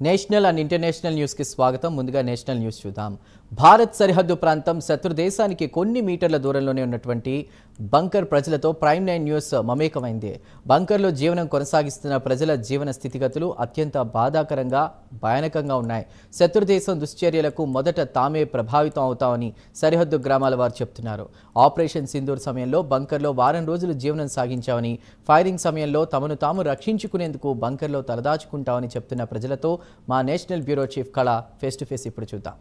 National and international న్యూస్కి స్వాగతం. ముందుగా నేషనల్ న్యూస్ చూద్దాం. భారత్ సరిహద్దు ప్రాంతం శత్రు దేశానికి కొన్ని మీటర్ల దూరంలోనే ఉన్నటువంటి బంకర్ ప్రజలతో ప్రైమ్ నైన్ న్యూస్ మమేకమైంది. బంకర్లో జీవనం కొనసాగిస్తున్న ప్రజల జీవన స్థితిగతులు అత్యంత బాధాకరంగా భయానకంగా ఉన్నాయి. శత్రు దేశం దుశ్చర్యలకు మొదట తామే ప్రభావితం అవుతామని సరిహద్దు గ్రామాల వారు చెప్తున్నారు. ఆపరేషన్ సింధూర్ సమయంలో బంకర్లో వారం రోజులు జీవనం సాగించామని ఫైరింగ్ సమయంలో తమను తాము రక్షించుకునేందుకు బంకర్లో తలదాచుకుంటామని చెప్తున్న ప్రజలతో మా national bureau chief Kala face to face ఇప్పుడు చూద్దాం.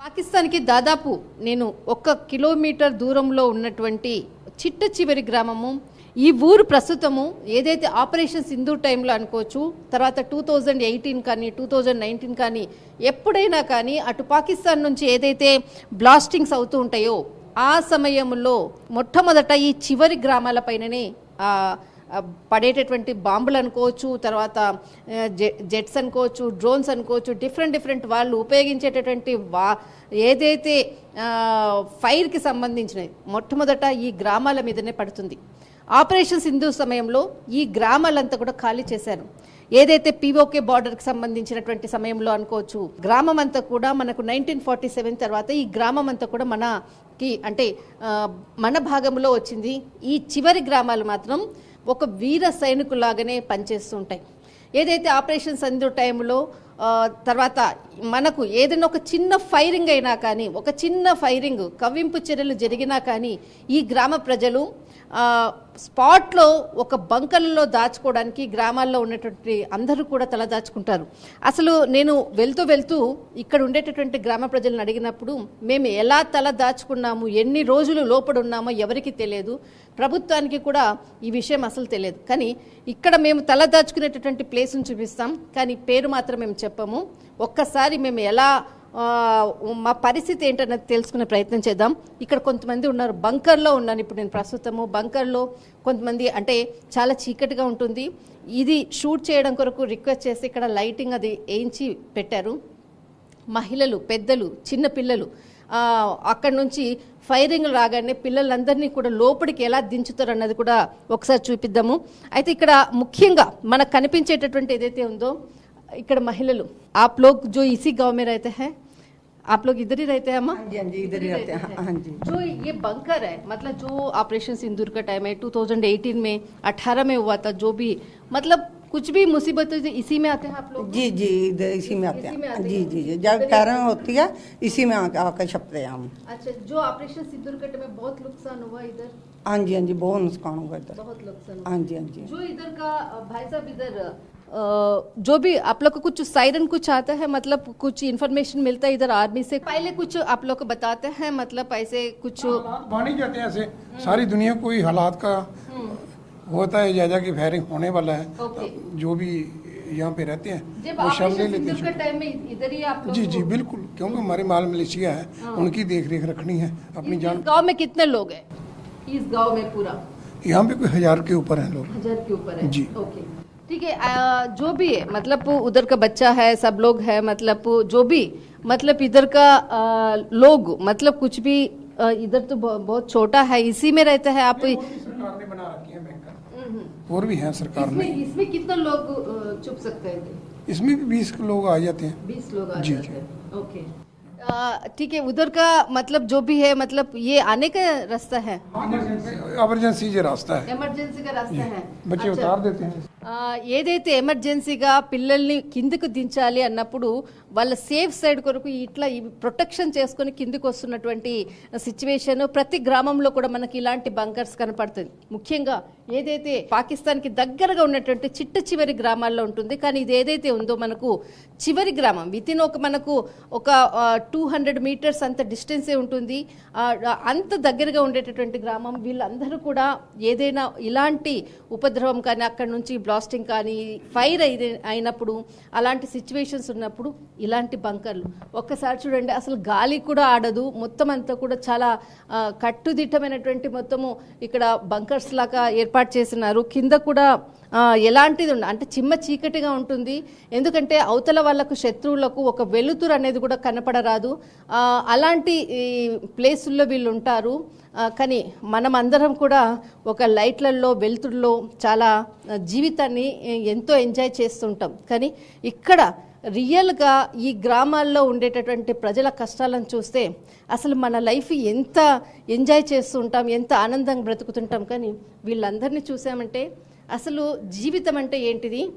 పాకిస్తాన్కి దాదాపు నేను ఒక్క కిలోమీటర్ దూరంలో ఉన్నటువంటి చిట్ట చివరి గ్రామము ఈ ఊరు ప్రస్తుతము ఏదైతే ఆపరేషన్ సింధు టైంలో అనుకోవచ్చు తర్వాత టూ థౌజండ్ ఎయిటీన్ కానీ టూ థౌజండ్ నైన్టీన్ కానీ ఎప్పుడైనా కానీ అటు పాకిస్తాన్ నుంచి ఏదైతే బ్లాస్టింగ్స్ అవుతూ ఉంటాయో ఆ సమయంలో మొట్టమొదట ఈ చివరి గ్రామాలపైననే పడేటటువంటి బాంబులు అనుకోవచ్చు తర్వాత జె- జెట్స్ అనుకోవచ్చు డ్రోన్స్ అనుకోవచ్చు డిఫరెంట్ డిఫరెంట్ వాళ్ళు ఉపయోగించేటటువంటి వా ఏదైతే ఫైర్కి సంబంధించినవి మొట్టమొదట ఈ గ్రామాల మీదనే పడుతుంది. ఆపరేషన్ సింధు సమయంలో ఈ గ్రామాలంతా కూడా ఖాళీ చేశారు. ఏదైతే పీఓకే బార్డర్కి సంబంధించినటువంటి సమయంలో అనుకోవచ్చు గ్రామం అంతా కూడా మనకు నైన్టీన్ ఫార్టీ సెవెన్ తర్వాత ఈ గ్రామం అంతా కూడా మనకి అంటే మన భాగంలో వచ్చింది. ఈ చివరి గ్రామాలు మాత్రం ఒక వీర సైనికులాగానే పనిచేస్తూ ఉంటాయి ఏదైతే ఆపరేషన్ సంధు టైంలో తర్వాత మనకు ఏదైనా ఒక చిన్న ఫైరింగ్ అయినా కానీ ఒక చిన్న ఫైరింగ్ కవ్వింపు చర్యలు జరిగినా కానీ ఈ గ్రామ ప్రజలు స్పాట్లో ఒక బంకలలో దాచుకోవడానికి గ్రామాల్లో ఉన్నటువంటి అందరూ కూడా తల దాచుకుంటారు. అసలు నేను వెళ్తూ వెళ్తూ ఇక్కడ ఉండేటటువంటి గ్రామ ప్రజలను అడిగినప్పుడు మేము ఎలా తల దాచుకున్నాము? ఎన్ని రోజులు లోపడు ఉన్నామో ఎవరికి తెలియదు. ప్రభుత్వానికి కూడా ఈ విషయం అసలు తెలియదు. కానీ ఇక్కడ మేము తల దాచుకునేటటువంటి ప్లేస్ని చూపిస్తాం. కానీ పేరు మాత్రం మేము చెప్పము. ఒక్కసారి మేము ఎలా మా పరిస్థితి ఏంటన్నది తెలుసుకునే ప్రయత్నం చేద్దాం. ఇక్కడ కొంతమంది ఉన్నారు బంకర్లో ఉన్నాను. ఇప్పుడు నేను ప్రస్తుతము బంకర్లో కొంతమంది అంటే చాలా చీకటిగా ఉంటుంది. ఇది షూట్ చేయడం కొరకు రిక్వెస్ట్ చేసి ఇక్కడ లైటింగ్ అది వేయించి పెట్టారు. మహిళలు పెద్దలు చిన్న పిల్లలు అక్కడి నుంచి ఫైరింగ్ రాగానే పిల్లలందరినీ కూడా లోపలికి ఎలా దించుతారు అన్నది కూడా ఒకసారి చూపిద్దాము. అయితే ఇక్కడ ముఖ్యంగా మనకు కనిపించేటటువంటి ఏదైతే ఉందో ఇక్కడ మహిళలు. ఆప్ లోగ్ జో ఇసి గావ్ అయితే रहते आप लोग इधर ही रहते हैं अम्मा? हाँ जी हाँ जी इधर ही रहते हैं। हाँ जी। जो ये बंकर है मतलब जो ऑपरेशन सिंदूर का टाइम है 2018 में 18 में हुआ था जो भी मतलब कुछ भी मुसीबत इसी में आते हैं आप लोग? जी जी इधर इसी में आते हैं। जी जी जी जब कारण होती है इसी में आकर आकर छपते हैं हम। अच्छा जो ऑपरेशन सिंदूर कट में बहुत नुकसान हुआ इधर? हाँ जी हाँ जी बहुत नुकसान होगा इधर बहुत नुकसान हाँ जी हाँ जी जो इधर का भाई साहब इधर जो भी आप लोग को कुछ सायरन कुछ आता है मतलब कुछ इन्फॉर्मेशन मिलता है इधर आर्मी से पहले कुछ आप लोग को बताते हैं मतलब ऐसे कुछ हालात जाते हैं ऐसे सारी दुनिया को ही हालात का होता है जायजा की फायरिंग होने वाला है जो भी यहाँ पे रहते हैं वो शर्म ले लेते हैं टाइम में इधर ही आप लोग जी जी बिल्कुल क्योंकि हमारे माल मलेशिया है उनकी देख रेख रखनी है अपनी जान गाँव में कितने लोग हैं इस गाँव में पूरा? यहाँ पे कोई हज़ार के ऊपर हैं लोग। हज़ार के ऊपर है? जी। ओके। ठीक है जो भी है मतलब उधर का बच्चा है सब लोग है मतलब जो भी मतलब इधर का अ, लोग मतलब कुछ भी इधर तो बहुत छोटा है इसी में रहता है आप? सरकार ने बना रखी है बैंक और भी हैं सरकार इसमें ने इसमें कितने लोग चुप सकते हैं? इसमें भी बीस लोग आ जाते हैं। बीस लोग आ जाते हैं। ओके। ठीक है उधर का मतलब जो भी है मतलब ये आने का रास्ता है एमरजेंसी जो रास्ता है ఎమర్జెన్సీ గా రాస్తా है बच्चे अच्छा। उतार देते हैं ఆ, ఏదైతే ఎమర్జెన్సీగా పిల్లల్ని కిందికి దించాలి అన్నప్పుడు వాళ్ళ సేఫ్ సైడ్ కొరకు ఇట్లా ఈ ప్రొటెక్షన్ చేసుకొని కిందికి వస్తున్నటువంటి సిచ్యువేషన్ ప్రతి గ్రామంలో కూడా మనకి ఇలాంటి బంకర్స్ కనపడుతుంది ముఖ్యంగా ఏదైతే పాకిస్తాన్కి దగ్గరగా ఉన్నటువంటి చిట్ట చివరి గ్రామాల్లో ఉంటుంది కానీ ఇది ఏదైతే ఉందో మనకు చివరి గ్రామం విత్ ఇన్ ఒక మనకు ఒక టూ హండ్రెడ్ మీటర్స్ అంత డిస్టెన్సే ఉంటుంది. అంత దగ్గరగా ఉండేటటువంటి గ్రామం వీళ్ళందరూ కూడా ఏదైనా ఇలాంటి ఉపద్రవం కానీ అక్కడ నుంచి బ్లాస్టింగ్ కానీ ఫైర్ అయి అయినప్పుడు అలాంటి సిచ్యువేషన్స్ ఉన్నప్పుడు ఇలాంటి బంకర్లు ఒక్కసారి చూడండి అసలు గాలి కూడా ఆడదు. మొత్తం అంతా కూడా చాలా కట్టుదిట్టమైనటువంటి మొత్తము ఇక్కడ బంకర్స్ లాగా ఏర్పాటు చేసినారు కింద కూడా ఎలాంటిది ఉండ అంటే చిమ్మ చీకటిగా ఉంటుంది. ఎందుకంటే అవతల వాళ్ళకు శత్రువులకు ఒక వెలుతురు అనేది కూడా కనపడరాదు. అలాంటి ప్లేసుల్లో వీళ్ళు ఉంటారు. కానీ మనం అందరం కూడా ఒక లైట్లలో వెలుతురులో చాలా జీవితాన్ని ఎంతో ఎంజాయ్ చేస్తుంటాం. కానీ ఇక్కడ రియల్గా ఈ గ్రామాల్లో ఉండేటటువంటి ప్రజల కష్టాలను చూస్తే అసలు మన లైఫ్ ఎంత ఎంజాయ్ చేస్తుంటాం ఎంత ఆనందంగా బ్రతుకుతుంటాం. కానీ వీళ్ళందరినీ చూసామంటే అసలు జీవితం అంటే ఏంటిది?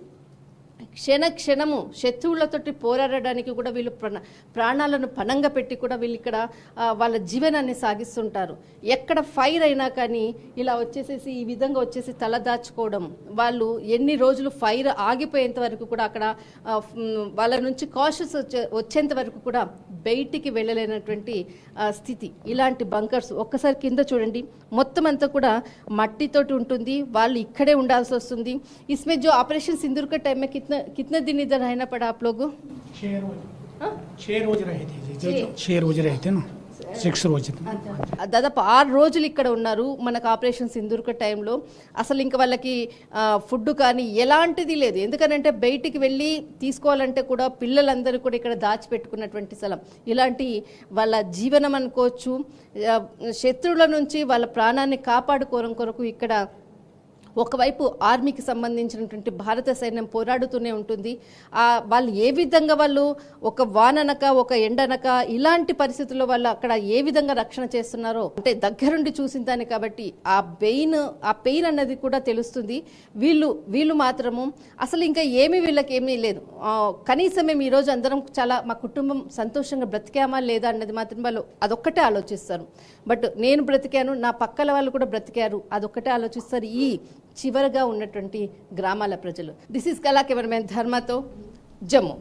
క్షణ క్షణము శత్రువులతోటి పోరాడడానికి కూడా వీళ్ళు ప్రాణాలను పణంగా పెట్టి కూడా వీళ్ళు ఇక్కడ వాళ్ళ జీవనాన్ని సాగిస్తుంటారు. ఎక్కడ ఫైర్ అయినా కానీ ఇలా వచ్చేసేసి ఈ విధంగా వచ్చేసి తల దాచుకోవడం వాళ్ళు ఎన్ని రోజులు ఫైర్ ఆగిపోయేంత వరకు కూడా అక్కడ వాళ్ళ నుంచి కాషస్ వచ్చే వచ్చేంత వరకు కూడా బయటికి వెళ్ళలేనటువంటి స్థితి. ఇలాంటి బంకర్స్ ఒక్కసారి కింద చూడండి. మొత్తం అంతా కూడా మట్టితోటి ఉంటుంది. వాళ్ళు ఇక్కడే ఉండాల్సి వస్తుంది. ఇస్మే జో ఆపరేషన్ సింధుర్క టైమ్ కింద कितना कितने दिन इधर रहना पड़ा आप लोगों छः रोज हाँ? छः रोज रहे थे जी जो जो छः रोज रहे थे ना सिक्स रोज దాదాపు ఆరు రోజులు ఇక్కడ ఉన్నారు మనకు ఆపరేషన్ సింధూర్క టైంలో అసలు ఇంకా వాళ్ళకి ఫుడ్ కానీ ఎలాంటిది లేదు ఎందుకనంటే బయటికి వెళ్ళి తీసుకోవాలంటే కూడా పిల్లలందరూ కూడా ఇక్కడ దాచిపెట్టుకున్నటువంటి స్థలం ఇలాంటి వాళ్ళ జీవనం అనుకోవచ్చు ఆ, శత్రువుల నుంచి వాళ్ళ ప్రాణాన్ని కాపాడుకోవడం కొరకు ఇక్కడ ఒకవైపు ఆర్మీకి సంబంధించినటువంటి భారత సైన్యం పోరాడుతూనే ఉంటుంది. వాళ్ళు ఏ విధంగా వాళ్ళు ఒక వాననక ఒక ఎండనక ఇలాంటి పరిస్థితుల్లో వాళ్ళు అక్కడ ఏ విధంగా రక్షణ చేస్తున్నారో అంటే దగ్గరుండి చూసిన దాన్ని కాబట్టి ఆ పెయిన్ ఆ పెయిన్ అన్నది కూడా తెలుస్తుంది. వీళ్ళు వీళ్ళు మాత్రము అసలు ఇంకా ఏమీ వీళ్ళకి ఏమీ లేదు. కనీసం మేము ఈరోజు అందరం చాలా మా కుటుంబం సంతోషంగా బ్రతికామా లేదా అన్నది మాత్రం వాళ్ళు అదొక్కటే ఆలోచిస్తారు. బట్ నేను బ్రతికాను నా పక్కల వాళ్ళు కూడా బ్రతికారు అదొక్కటే ఆలోచిస్తారు. ఈ చివరగా ఉన్నటువంటి గ్రామాల ప్రజలు. దిస్ ఇస్ కళా కెమెరామెన్ ధర్మతో జమ్మూ